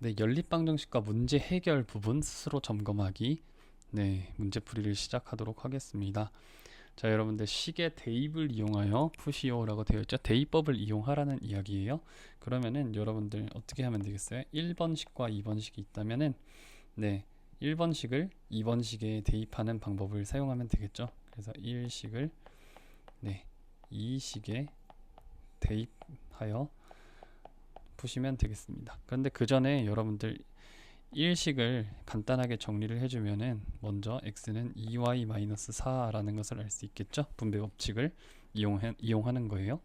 네, 연립방 정식과 문제 해결 부분 스스로 점검하기. 네, 문제풀이를 시작하도록 하겠습니다. 자, 여러분들 식의 대입을 이용하여 푸시오라고 되어 있죠. 대입법을 이용하라는 이야기예요. 그러면은 여러분들 어떻게 하면 되겠어요? 1번 식과 2번 식이 있다면은 네, 1번 식을 2번 식에 대입하는 방법을 사용하면 되겠죠. 그래서 1식을 네, 2식에 대입하여 푸시면 되겠습니다. 그런데 그 전에 여러분들 일식을 간단하게 정리를 해주면은 먼저 x는 2y-4라는 것을 알 수 있겠죠. 분배 법칙을 이용해, 이용하는 거예요.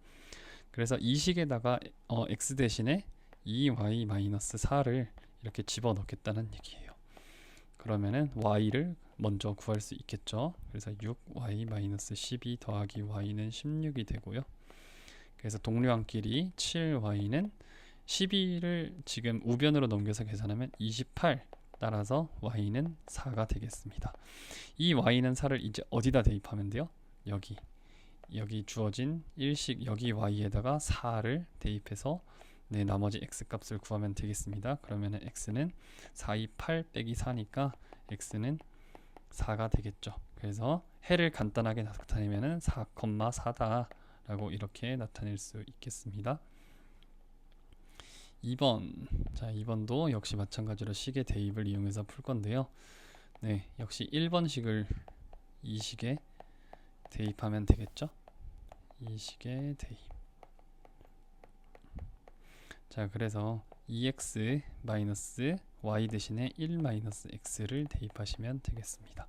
그래서 이 식에다가 어, x 대신에 2y-4를 이렇게 집어넣겠다는 얘기예요. 그러면은 y를 먼저 구할 수 있겠죠. 그래서 6y-12 더하기 y는 16이 되고요. 그래서 동료항끼리 7y는 12를 지금 우변으로 넘겨서 계산하면 28 따라서 y는 4가 되겠습니다. 이 y는 4를 이제 어디다 대입하면 돼요? 여기 여기 주어진 일식 여기 y에다가 4를 대입해서 네, 나머지 x 값을 구하면 되겠습니다. 그러면 x는 4, 2, 8 빼기 4니까 x는 4가 되겠죠. 그래서 해를 간단하게 나타내면 4,4다 라고 이렇게 나타낼 수 있겠습니다. 2번 자 2번도 역시 마찬가지로 식의 대입을 이용해서 풀 건데요. 네 역시 1번식을 이 식에 대입하면 되겠죠? 이 식의 대입. 자 그래서 2x 마이너스 y 대신에 1 마이너스 x를 대입하시면 되겠습니다.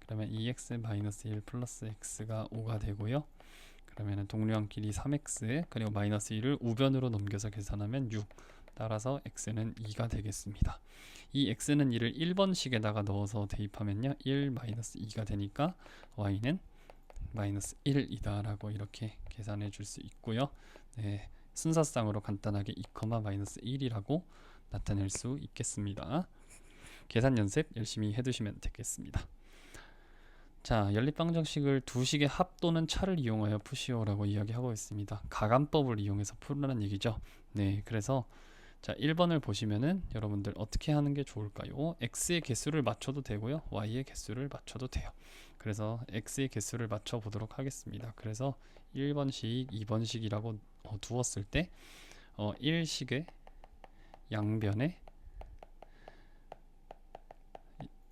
그러면 2x 마이너스 1 플러스 x가 5가 되고요 그러면 동료항끼리 3x 그리고 마이너스 1을 우변으로 넘겨서 계산하면 6 따라서 x는 2가 되겠습니다. 이 x는 2를 1번식에다가 넣어서 대입하면요 1 마이너스 2가 되니까 y는 마이너스 1이다 라고 이렇게 계산해 줄 수 있고요 네, 순서상으로 간단하게 2, 마이너스 1이라고 나타낼 수 있겠습니다. 계산 연습 열심히 해두시면 되겠습니다. 자, 연립방정식을 두 식의 합 또는 차를 이용하여 푸시오라고 이야기하고 있습니다. 가감법을 이용해서 풀라는 얘기죠. 네, 그래서 자, 1번을 보시면은 여러분들 어떻게 하는 게 좋을까요? x의 개수를 맞춰도 되고요. y의 개수를 맞춰도 돼요. 그래서 x의 개수를 맞춰 보도록 하겠습니다. 그래서 1번식, 2번식이라고 어, 두었을 때 어, 1식의 양변에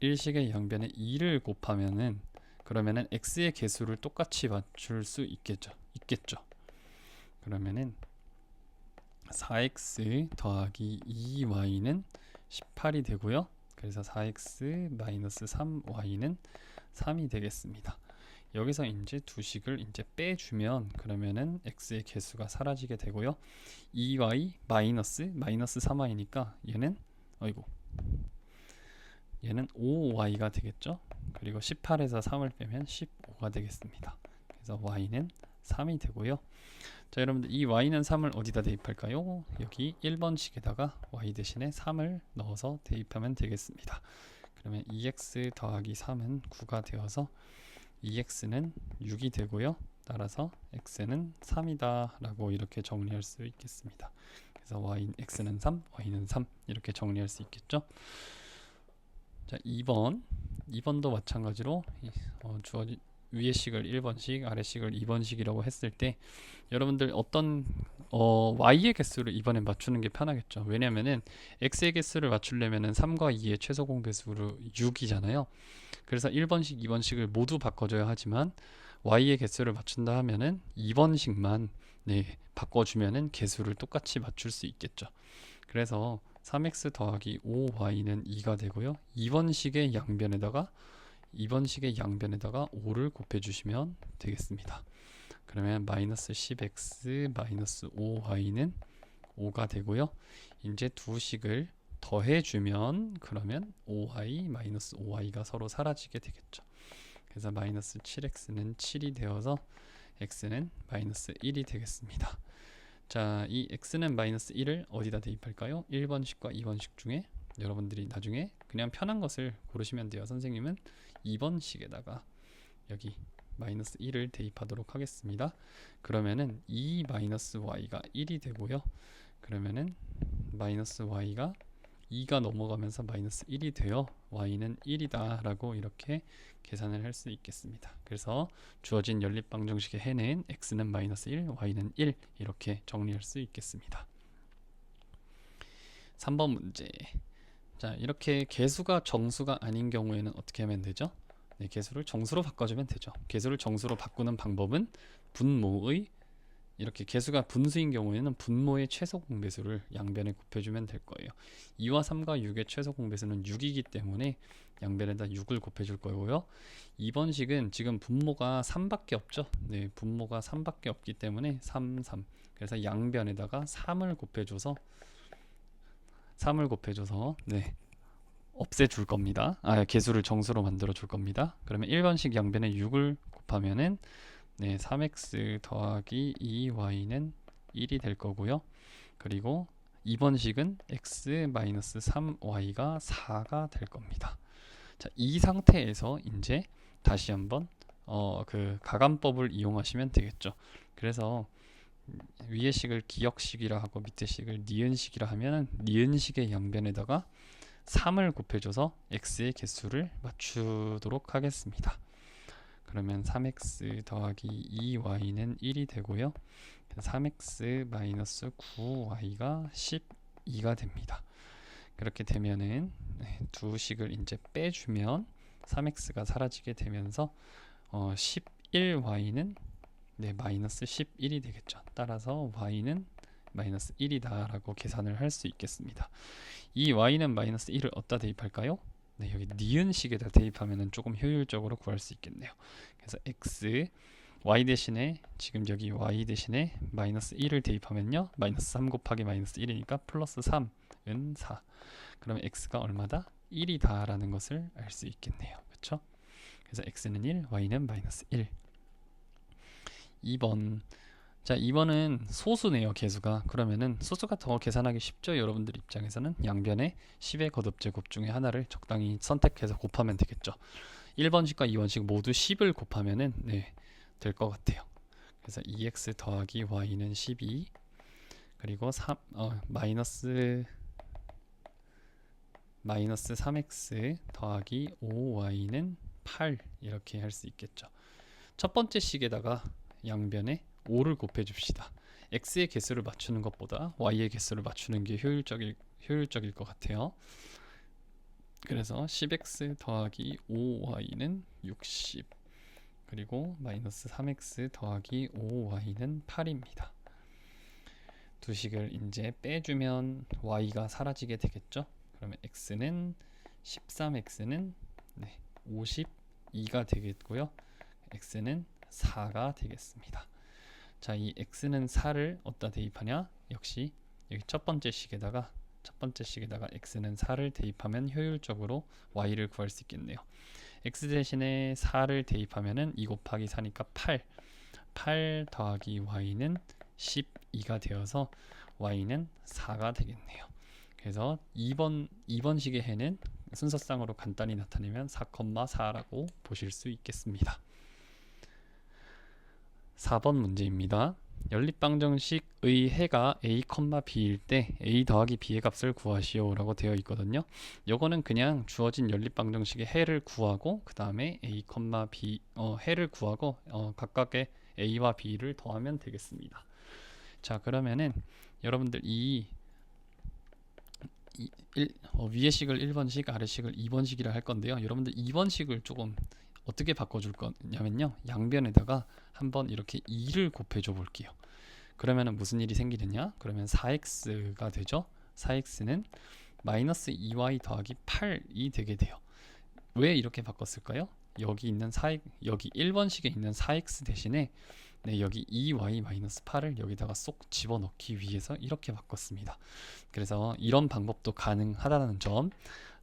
1식의 양변에 2를 곱하면은 그러면은 x의 개수를 똑같이 맞출 수 있겠죠. 있겠죠. 그러면은 4x 더하기 2y는 18이 되고요. 그래서 4x 마이너스 3y는 3이 되겠습니다. 여기서 이제 두 식을 이제 빼주면 그러면은 x의 개수가 사라지게 되고요. 2y 마이너스 마이너스 3y니까 얘는 어이고 얘는 5y가 되겠죠. 그리고 18에서 3을 빼면 15가 되겠습니다. 그래서 y는 3이 되고요. 자 여러분들 이 y는 3을 어디다 대입할까요? 여기 1번식에다가 y 대신에 3을 넣어서 대입하면 되겠습니다. 그러면 2x 더하기 3은 9가 되어서 2x는 6이 되고요. 따라서 x는 3이다 라고 이렇게 정리할 수 있겠습니다. 그래서 y, x는 3, y는 3 이렇게 정리할 수 있겠죠. 자 2번 2번도 마찬가지로 어, 주어진 위의 식을 1번식, 아래 식을 2번식이라고 했을 때 여러분들 어떤 어, y의 개수를 이번에 맞추는 게 편하겠죠. 왜냐면은 x의 개수를 맞추려면은 3과 2의 최소 공배수로 6이잖아요. 그래서 1번식, 2번식을 모두 바꿔줘야 하지만 y의 개수를 맞춘다 하면은 2번식만 네, 바꿔주면은 개수를 똑같이 맞출 수 있겠죠. 그래서 3x 더하기 5y는 2가 되고요. 2번식의 양변에다가 2번 식의 양변에다가 5를 곱해주시면 되겠습니다. 그러면 마이너스 10x 마이너스 5y는 5가 되고요. 이제 두 식을 더해주면 그러면 5y 마이너스 5y가 서로 사라지게 되겠죠. 그래서 마이너스 7x는 7이 되어서 x는 마이너스 1이 되겠습니다. 자, 이 x는 마이너스 1을 어디다 대입할까요? 1번식과 2번식 중에 여러분들이 나중에 그냥 편한 것을 고르시면 돼요. 선생님은 2번 식에다가 여기 마이너스 1을 대입하도록 하겠습니다. 그러면은 2 마이너스 y가 1이 되고요. 그러면은 마이너스 y가 2가 넘어가면서 마이너스 1이 되어 y는 1이다 라고 이렇게 계산을 할 수 있겠습니다. 그래서 주어진 연립방정식의 해는 x는 마이너스 1, y는 1 이렇게 정리할 수 있겠습니다. 3번 문제 자 이렇게 개수가 정수가 아닌 경우에는 어떻게 하면 되죠? 네, 개수를 정수로 바꿔주면 되죠. 개수를 정수로 바꾸는 방법은 분모의 이렇게 개수가 분수인 경우에는 분모의 최소 공배수를 양변에 곱해주면 될 거예요. 2와 3과 6의 최소 공배수는 6이기 때문에 양변에다 6을 곱해줄 거고요. 2번 식은 지금 분모가 3밖에 없죠. 네, 분모가 3밖에 없기 때문에 3, 3. 그래서 양변에다가 3을 곱해줘서 3을 곱해줘서 네 없애줄 겁니다. 아 개수를 정수로 만들어 줄 겁니다. 그러면 1번식 양변에 6을 곱하면은 네 3x 더하기 2y는 1이 될 거고요. 그리고 2번 식은 x 마이너스 3y가 4가 될 겁니다. 자, 이 상태에서 이제 다시 한번 어, 그 가감법을 이용하시면 되겠죠. 그래서 위의 식을 기역식이라 하고 밑에 식을 니은식이라 하면 니은식의 양변에다가 3을 곱해줘서 x의 개수를 맞추도록 하겠습니다. 그러면 3x 더하기 2y는 1이 되고요. 3x 마이너스 9y가 12가 됩니다. 그렇게 되면은 네, 두 식을 이제 빼주면 3x가 사라지게 되면서 어, 11y는 네, 마이너스 11이 되겠죠. 따라서 y는 마이너스 1이다 라고 계산을 할 수 있겠습니다. 이 y는 마이너스 1을 어디다 대입할까요? 네, 여기 니은식에다 대입하면 조금 효율적으로 구할 수 있겠네요. 그래서 x y 대신에 지금 여기 y 대신에 마이너스 1을 대입하면요. 마이너스 3 곱하기 마이너스 1이니까 플러스 3은 4. 그러면 x가 얼마다? 1이다 라는 것을 알 수 있겠네요. 그렇죠? 그래서 x는 1, y는 마이너스 1. 2번 자 2번은 소수네요 개수가. 그러면은 소수가 더 계산하기 쉽죠? 여러분들 입장에서는 양변에 10의 거듭제곱 중에 하나를 적당히 선택해서 곱하면 되겠죠. 1번식과 2번식 모두 10을 곱하면은 네, 될 것 같아요. 그래서 2x 더하기 y는 12 그리고 3, 어, 마이너스 마이너스 3x 더하기 5y는 8 이렇게 할 수 있겠죠. 첫 번째 식에다가 양변에 5를 곱해 줍시다. x의 개수를 맞추는 것보다 y의 개수를 맞추는 게 효율적일 효율적일 것 같아요. 그래서 10x 더하기 5y는 60 그리고 마이너스 3x 더하기 5y는 8입니다. 두 식을 이제 빼주면 y가 사라지게 되겠죠. 그러면 x는 13x는 네, 52가 되겠고요. x는 4가 되겠습니다. 자, 이 x는 4를 어디다 대입하냐? 역시 여기 첫 번째 식에다가 첫 번째 식에다가 x는 4를 대입하면 효율적으로 y를 구할 수 있겠네요. x 대신에 4를 대입하면은 2 곱하기 4니까 8. 8 더하기 y는 12가 되어서 y는 4가 되겠네요. 그래서 2번 2번 식의 해는 순서상으로 간단히 나타내면 4,4라고 보실 수 있겠습니다. 4번 문제입니다. 연립방정식의 해가 a, b일 때 a 더하기 b의 값을 구하시오 라고 되어 있거든요. 요거는 그냥 주어진 연립방정식의 해를 구하고 그 다음에 a, b 어, 해를 구하고 어, 각각의 a와 b를 더하면 되겠습니다. 자 그러면은 여러분들 이, 이 일, 어, 위의 식을 1번식 아래 식을 2번식이라 할 건데요. 여러분들 2번식을 조금 어떻게 바꿔줄 거냐면요. 양변에다가 한번 이렇게 2를 곱해줘 볼게요. 그러면 무슨 일이 생기느냐? 그러면 4x가 되죠. 4x는 마이너스 2y 더하기 8이 되게 돼요. 왜 이렇게 바꿨을까요? 여기 있는 4 여기 1번식에 있는 4x 대신에 네, 여기 2y 마이너스 8을 여기다가 쏙 집어넣기 위해서 이렇게 바꿨습니다. 그래서 이런 방법도 가능하다는 점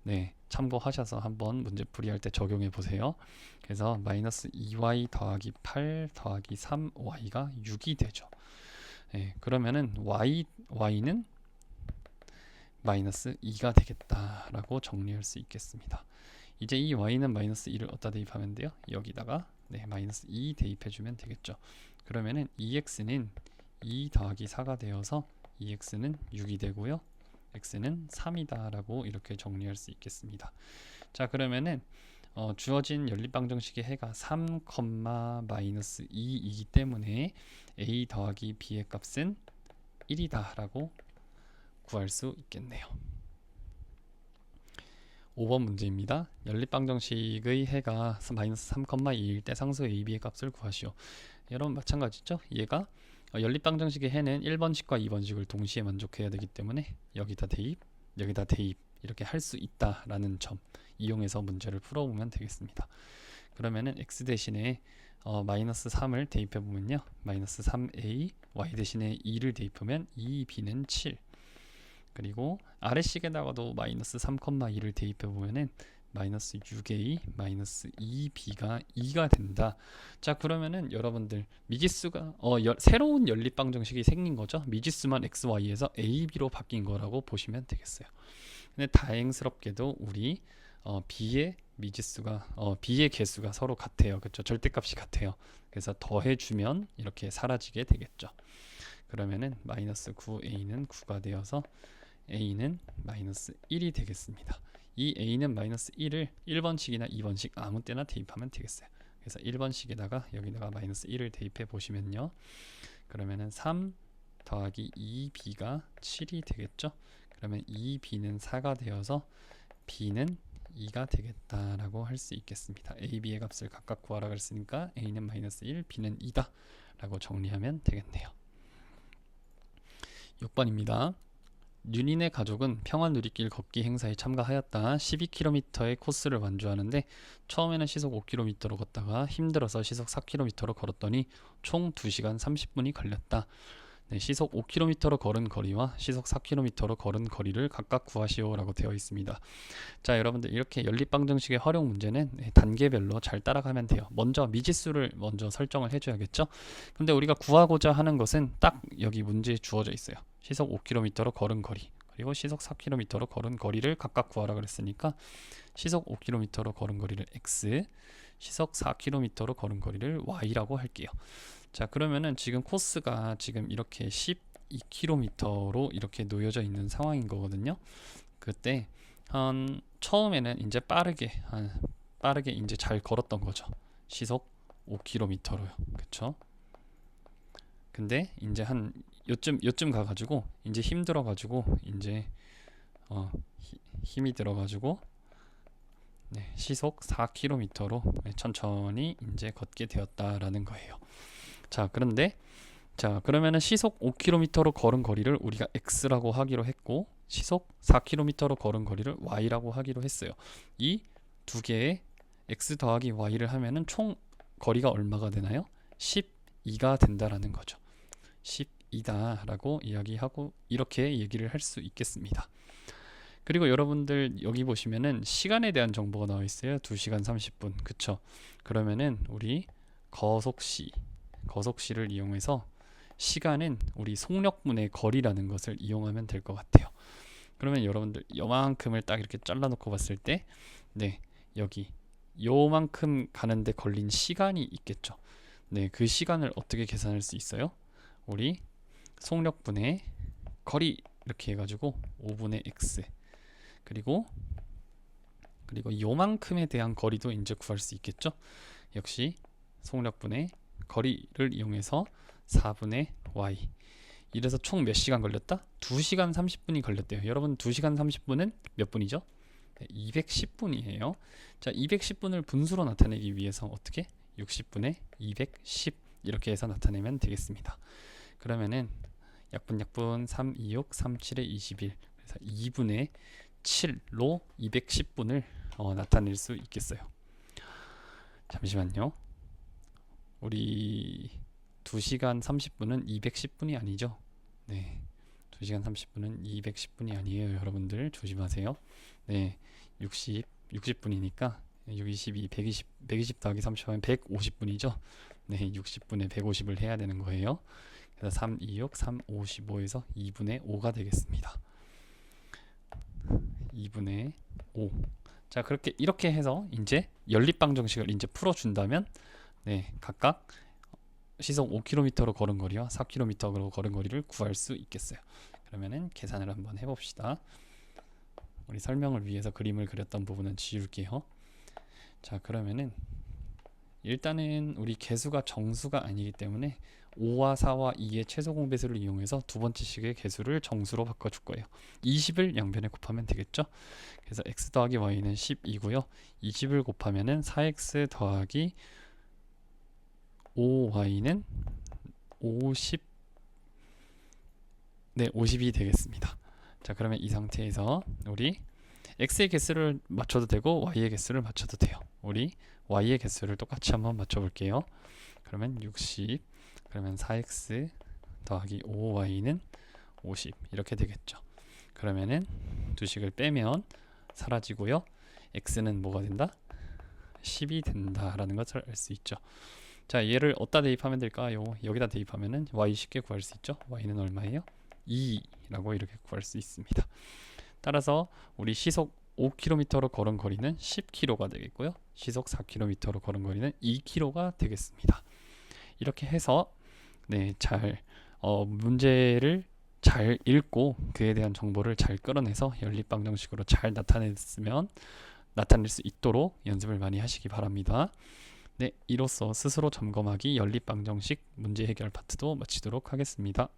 네, 참고하셔서 한번 문제 풀이할 때 적용해 보세요. 그래서 마이너스 2y 더하기 8 더하기 3y가 6이 되죠. 네, 그러면은 y y는 마이너스 2가 되겠다라고 정리할 수 있겠습니다. 이제 이 y는 마이너스 2를 어디다 대입하면 돼요? 여기다가 네, 마이너스 2 대입해 주면 되겠죠. 그러면은 2x는 2 더하기 4가 되어서 2x는 6이 되고요. X는 3이다 라고 이렇게 정리할 수 있겠습니다. 자 그러면은 어, 주어진 연립방정식의 해가 3, 마이너스 2이기 때문에 a 더하기 b의 값은 1이다 라고 구할 수 있겠네요. 5번 문제입니다. 연립방정식의 해가 마이너스 3,2일 때 상수 AB의 값을 구하시오. 여러분 마찬가지죠? 얘가 어, 연립방정식의 해는 1번식과 2번식을 동시에 만족해야 되기 때문에 여기다 대입, 여기다 대입 이렇게 할 수 있다라는 점 이용해서 문제를 풀어보면 되겠습니다. 그러면은 x 대신에 어, 마이너스 3을 대입해 보면요. 마이너스 3a, y 대신에 2를 대입하면 2b는 7 그리고 아래식에다가도 마이너스 3,2를 대입해 보면은 마이너스 6a 마이너스 2b가 2가 된다. 자 그러면은 여러분들 미지수가 어 여, 새로운 연립 방정식이 생긴 거죠. 미지수만 x, y에서 a, b로 바뀐 거라고 보시면 되겠어요. 근데 다행스럽게도 우리 어, b의 미지수가 어, b의 개수가 서로 같아요. 그렇죠? 절대값이 같아요. 그래서 더해주면 이렇게 사라지게 되겠죠. 그러면은 마이너스 9a는 9가 되어서 a는 마이너스 1이 되겠습니다. 이 a는 마이너스 1을 1번식이나 2번식 아무 때나 대입하면 되겠어요. 그래서 1번식에다가 여기다가 마이너스 1을 대입해 보시면요. 그러면은 3 더하기 2b가 7이 되겠죠. 그러면 2b는 4가 되어서 b는 2가 되겠다라고 할 수 있겠습니다. a, b의 값을 각각 구하라 그랬으니까 a는 마이너스 1, b는 2다 라고 정리하면 되겠네요. 6번입니다. 윤인의 가족은 평안 누리길 걷기 행사에 참가하였다. 12km의 코스를 완주하는데 처음에는 시속 5km로 걷다가 힘들어서 시속 4km로 걸었더니 총 2시간 30분이 걸렸다. 네, 시속 5km로 걸은 거리와 시속 4km로 걸은 거리를 각각 구하시오라고 되어 있습니다. 자, 여러분들 이렇게 연립방 정식의 활용 문제는 네, 단계별로 잘 따라가면 돼요. 먼저 미지수를 먼저 설정을 해줘야겠죠. 근데 우리가 구하고자 하는 것은 딱 여기 문제에 주어져 있어요. 시속 5km로 걸은 거리 그리고 시속 4km로 걸은 거리를 각각 구하라 그랬으니까 시속 5km로 걸은 거리를 x, 시속 4km로 걸은 거리를 y라고 할게요. 자 그러면은 지금 코스가 지금 이렇게 12km로 이렇게 놓여져 있는 상황인 거거든요. 그때 한 처음에는 이제 빠르게 한 빠르게 이제 잘 걸었던 거죠. 시속 5km로요. 그쵸? 근데 이제 한 요쯤 요쯤 가가지고 이제 힘들어 가지고 이제 어 히, 힘이 들어 가지고 네, 시속 4km로 천천히 이제 걷게 되었다라는 거예요. 자, 그런데 자, 그러면은 시속 5km로 걸은 거리를 우리가 x라고 하기로 했고 시속 4km로 걸은 거리를 y라고 하기로 했어요. 이 두 개의 x 더하기 y를 하면은 총 거리가 얼마가 되나요? 12가 된다라는 거죠. 12다라고 이야기하고 이렇게 얘기를 할 수 있겠습니다. 그리고 여러분들 여기 보시면은 시간에 대한 정보가 나와 있어요. 2시간 30분. 그쵸? 그러면은 우리 거속시 거속시를 이용해서 시간은 우리 속력분의 거리라는 것을 이용하면 될 것 같아요. 그러면 여러분들 요만큼을 딱 이렇게 잘라놓고 봤을 때, 네 여기 요만큼 가는데 걸린 시간이 있겠죠. 네, 그 시간을 어떻게 계산할 수 있어요? 우리 속력분의 거리 이렇게 해가지고 5분의 x 그리고 그리고 요만큼에 대한 거리도 이제 구할 수 있겠죠. 역시 속력분의 거리를 이용해서 4분의 y 이래서 총 몇 시간 걸렸다? 2시간 30분이 걸렸대요. 여러분 2시간 30분은 몇 분이죠? 210분이에요. 자, 210분을 분수로 나타내기 위해서 어떻게? 60분의 210 이렇게 해서 나타내면 되겠습니다. 그러면은 약분 약분 3, 2, 6, 3, 7에 21 그래서 2분의 7로 210분을 어, 나타낼 수 있겠어요. 잠시만요. 우리 2시간 30분은 210분이 아니죠. 네. 2시간 30분은 210분이 아니에요. 여러분들 조심하세요. 네. 60 60분이니까 6 22 120 120 더하기 30하면 150분이죠. 네. 60분에 150을 해야 되는 거예요. 그래서 3 2 6 3 55에서 2분의 5가 되겠습니다. 2분의 5. 자, 그렇게 이렇게 해서 이제 연립 방 정식을 이제 풀어 준다면 네, 각각 시속 5km로 걸은 거리와 4km로 걸은 거리를 구할 수 있겠어요. 그러면은 계산을 한번 해봅시다. 우리 설명을 위해서 그림을 그렸던 부분은 지울게요. 자 그러면은 일단은 우리 개수가 정수가 아니기 때문에 5와 4와 2의 최소 공배수를 이용해서 두 번째 식의 개수를 정수로 바꿔줄 거예요. 20을 양변에 곱하면 되겠죠. 그래서 x 더하기 y는 10이고요. 20을 곱하면은 4x 더하기 5y는 50 네, 50이 되겠습니다. 자, 그러면 이 상태에서 우리 x의 개수를 맞춰도 되고 y의 개수를 맞춰도 돼요. 우리 y의 개수를 똑같이 한번 맞춰 볼게요. 그러면 60 그러면 4x 더하기 5y는 50 이렇게 되겠죠. 그러면은 두 식을 빼면 사라지고요. x는 뭐가 된다? 10이 된다라는 것을 알 수 있죠. 자, 얘를 어디다 대입하면 될까요? 여기다 대입하면은 y 쉽게 구할 수 있죠. y는 얼마예요? 2라고 이렇게 구할 수 있습니다. 따라서 우리 시속 5km로 걸은 거리는 10km가 되겠고요. 시속 4km로 걸은 거리는 2km가 되겠습니다. 이렇게 해서 네, 잘 어, 문제를 잘 읽고 그에 대한 정보를 잘 끌어내서 연립 방 정식으로 잘 나타냈으면 나타낼 수 있도록 연습을 많이 하시기 바랍니다. 네, 이로써 스스로 점검하기 연립 방정식 문제 해결 파트도 마치도록 하겠습니다.